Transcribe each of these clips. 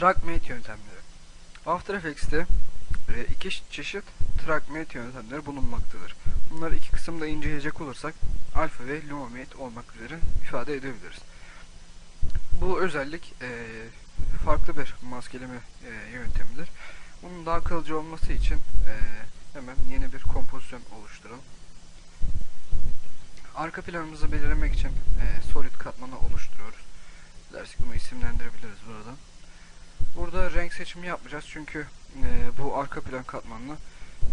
TrackMate yöntemleri. After Effects'te e, iki çeşit TrackMate yöntemleri bulunmaktadır. Bunları iki kısımda inceleyecek olursak Alpha ve Lumamate olmak üzere ifade edebiliriz. Bu özellik e, farklı bir maskeleme e, yöntemidir. Bunun daha kalıcı olması için hemen yeni bir kompozisyon oluşturalım. Arka planımızı belirlemek için solid katmanı oluşturuyoruz. Dilersek bunu isimlendirebiliriz buradan. Burada renk seçimi yapmayacağız çünkü e, bu arka plan katmanına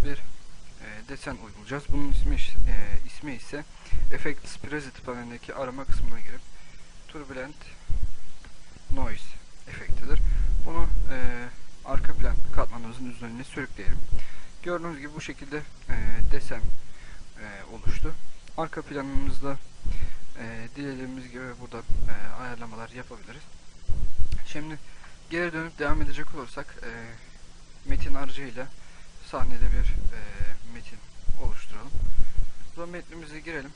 bir e, desen uygulayacağız. Bunun ismi e, ismi ise Effects Preset panelindeki arama kısmına girip Turbulent Noise efektidir. Bunu e, arka plan katmanımızın üzerine sürükleyelim. Gördüğünüz gibi bu şekilde e, desen e, oluştu. Arka planımızda e, dilediğimiz gibi burada e, ayarlamalar yapabiliriz. Şimdi geri dönüp devam edecek olursak e, metin aracıyla sahnede bir e, metin oluşturalım. Burada metnimize girelim.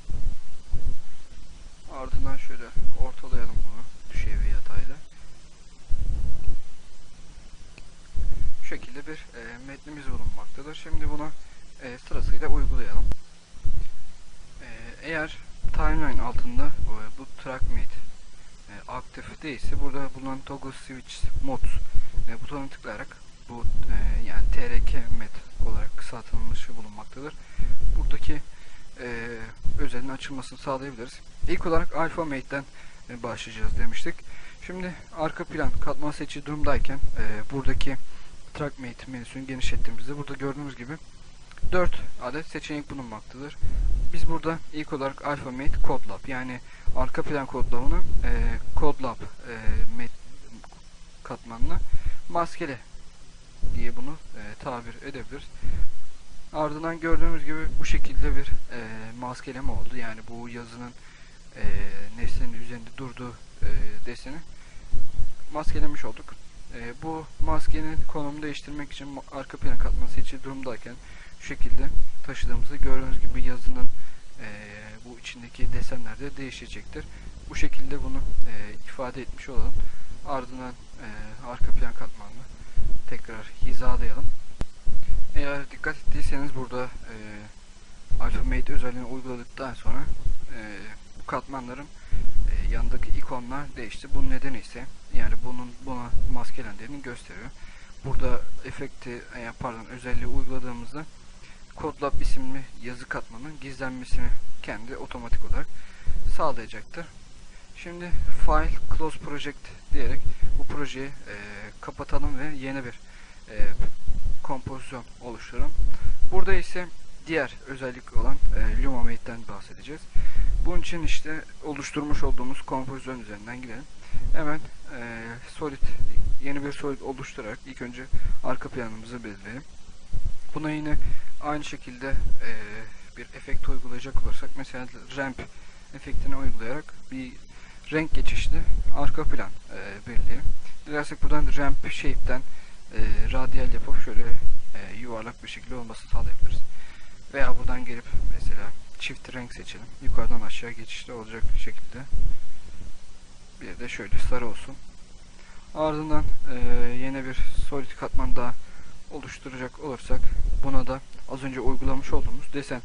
Ardından şöyle ortalayalım bunu düşey ve yatayla. Bu şekilde bir e, metnimiz bulunmaktadır. Şimdi bunu e, sırasıyla uygulayalım. E, eğer timeline altında bu, bu trackmate e, aktif değilse burada bulunan toggle switch modes e, butonuna tıklayarak bu e, yani trk met olarak kısaltılmışı bulunmaktadır. Buradaki e, özelliğin açılmasını sağlayabiliriz. İlk olarak alpha mate'den e, başlayacağız demiştik. Şimdi arka plan katman seçili durumdayken e, buradaki trackmate menüsünü genişlettiğimizde burada gördüğünüz gibi 4 adet seçenek bulunmaktadır. Biz burada ilk olarak AlphaMate CodeLab yani arka plan kodlamını e, CodeLab e, met katmanına maskele diye bunu e, tabir edebiliriz. Ardından gördüğümüz gibi bu şekilde bir e, maskeleme oldu. Yani bu yazının e, nesnenin üzerinde durduğu e, deseni maskelemiş olduk. E, bu maskenin konumunu değiştirmek için arka plan katmanı seçili durumdayken şu şekilde taşıdığımızda gördüğünüz gibi yazının e, bu içindeki desenler de değişecektir. Bu şekilde bunu e, ifade etmiş olalım. Ardından e, arka plan katmanını tekrar hizalayalım. Eğer dikkat ettiyseniz burada e, Alphamate özelliğini uyguladıktan sonra e, bu katmanların e, yanındaki ikonlar değişti. Bunun nedeni ise yani bunun buna maskelendiğini gösteriyor. Burada efekti e, pardon özelliği uyguladığımızda CodeLab isimli yazı katmanın gizlenmesini kendi otomatik olarak sağlayacaktır. Şimdi File Close Project diyerek bu projeyi e, kapatalım ve yeni bir e, kompozisyon oluşturalım. Burada ise diğer özellik olan e, Lumamate'den bahsedeceğiz. Bunun için işte oluşturmuş olduğumuz kompozisyon üzerinden gidelim. Hemen e, Solid yeni bir Solid oluşturarak ilk önce arka planımızı belirleyelim. Buna yine aynı şekilde e, bir efekt uygulayacak olursak mesela ramp efektini uygulayarak bir renk geçişli arka plan e, belirleyelim. Dilersek buradan ramp shape'den e, radyal yapıp şöyle e, yuvarlak bir şekilde olmasını sağlayabiliriz. Veya buradan gelip mesela çift renk seçelim. Yukarıdan aşağı geçişli olacak şekilde. Bir de şöyle sarı olsun. Ardından e, yeni bir solid katman daha oluşturacak olursak buna da az önce uygulamış olduğumuz desen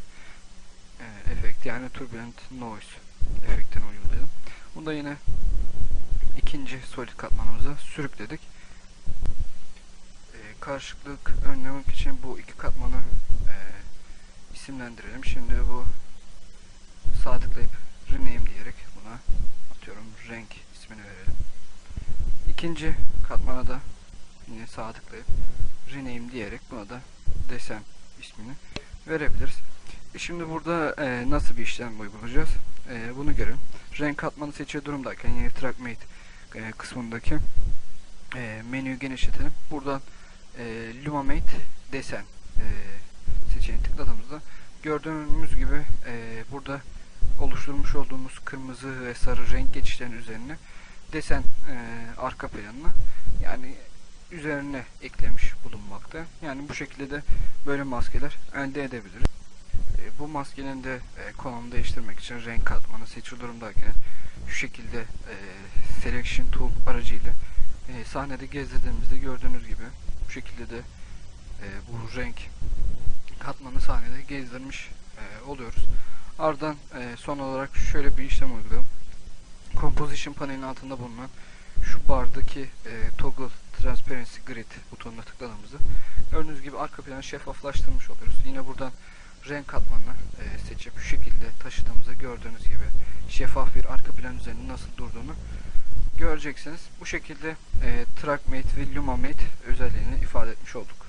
e, efekti yani turbulent noise efektini uygulayalım. Bunu da yine ikinci solid katmanımıza sürükledik. E, karışıklık önlemek için bu iki katmanı e, isimlendirelim. Şimdi bu sağ tıklayıp rename diyerek buna atıyorum renk ismini verelim. İkinci katmana da yine sağ tıklayıp rename diyerek buna da desen ismini verebiliriz. E şimdi burada e, nasıl bir işlem uygulayacağız? E, bunu görelim. Renk katmanı seçili durumdayken yine TrackMate e, kısmındaki e, menüyü genişletelim. Buradan e, Lumamate desen e, seçeneğini tıkladığımızda gördüğümüz gibi e, burada oluşturmuş olduğumuz kırmızı ve sarı renk geçişlerinin üzerine desen e, arka planına yani üzerine eklemiş bulunmakta. Yani bu şekilde de böyle maskeler elde edebiliriz. E, bu maskenin de e, konumunu değiştirmek için renk katmanı seçili durumdayken şu şekilde e, Selection Tool aracıyla e, sahnede gezdirdiğimizde gördüğünüz gibi bu şekilde de e, bu renk katmanı sahnede gezdirmiş oluyoruz. Ardından son olarak şöyle bir işlem uygulayalım. Composition panelin altında bulunan şu bardaki toggle transparency grid butonuna tıkladığımızda gördüğünüz gibi arka planı şeffaflaştırmış oluyoruz. Yine buradan renk katmanını e, seçip şu şekilde taşıdığımızda gördüğünüz gibi şeffaf bir arka plan üzerinde nasıl durduğunu göreceksiniz. Bu şekilde e, TrackMate ve LumaMate özelliğini ifade etmiş olduk.